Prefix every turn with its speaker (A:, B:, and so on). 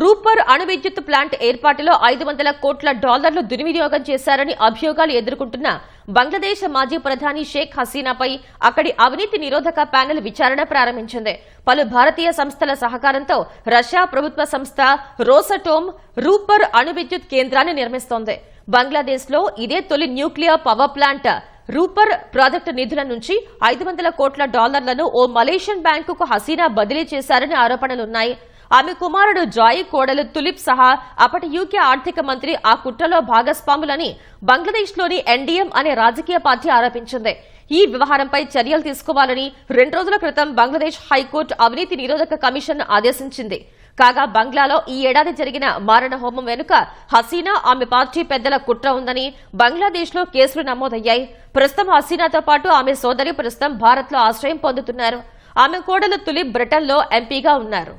A: రూపర్ అణు విద్యుత్ ప్లాంట్ ఏర్పాటులో ఐదు వందల కోట్ల డాలర్లు దుర్వినియోగం చేశారని అభియోగాలు ఎదుర్కొంటున్న బంగ్లాదేశ్ మాజీ ప్రధాని షేక్ హసీనాపై అక్కడి అవినీతి నిరోధక ప్యానెల్ విచారణ ప్రారంభించింది. పలు భారతీయ సంస్థల సహకారంతో రష్యా ప్రభుత్వ సంస్థ రోసటోమ్ రూపర్ అణు విద్యుత్ కేంద్రాన్ని నిర్మిస్తోంది. బంగ్లాదేశ్లో ఇదే తొలి nuclear power plant Rooppur project నిధుల నుంచి ఐదు వందల కోట్ల డాలర్లను ఓ మలేషియన్ బ్యాంకుకు హసీనా బదిలీ చేశారని ఆరోపణలున్నాయి. ఆమె కుమారుడు జాయ్ కోడలు తులిప్ సహా అప్పటి యూకే ఆర్థిక మంత్రి ఆ కుట్రలో భాగస్వాములని బంగ్లాదేశ్లోని ఎన్డీఎం అనే రాజకీయ పార్టీ ఆరోపించింది. ఈ వ్యవహారంపై చర్యలు తీసుకోవాలని రెండు రోజుల క్రితం బంగ్లాదేశ్ హైకోర్టు అవినీతి నిరోధక కమిషన్ ఆదేశించింది. కాగా బంగ్లాలో ఈ ఏడాది జరిగిన మారణ హోమం వెనుక హసీనా ఆమె పార్టీ పెద్దల కుట్ర ఉందని బంగ్లాదేశ్లో కేసులు నమోదయ్యాయి. ప్రస్తుతం హసీనాతో పాటు ఆమె సోదరి ప్రస్తుతం భారత్లో ఆశ్రయం పొందుతున్నారు. ఆమె కోడలు తులిప్ బ్రిటన్లో ఎంపీగా ఉన్నారు.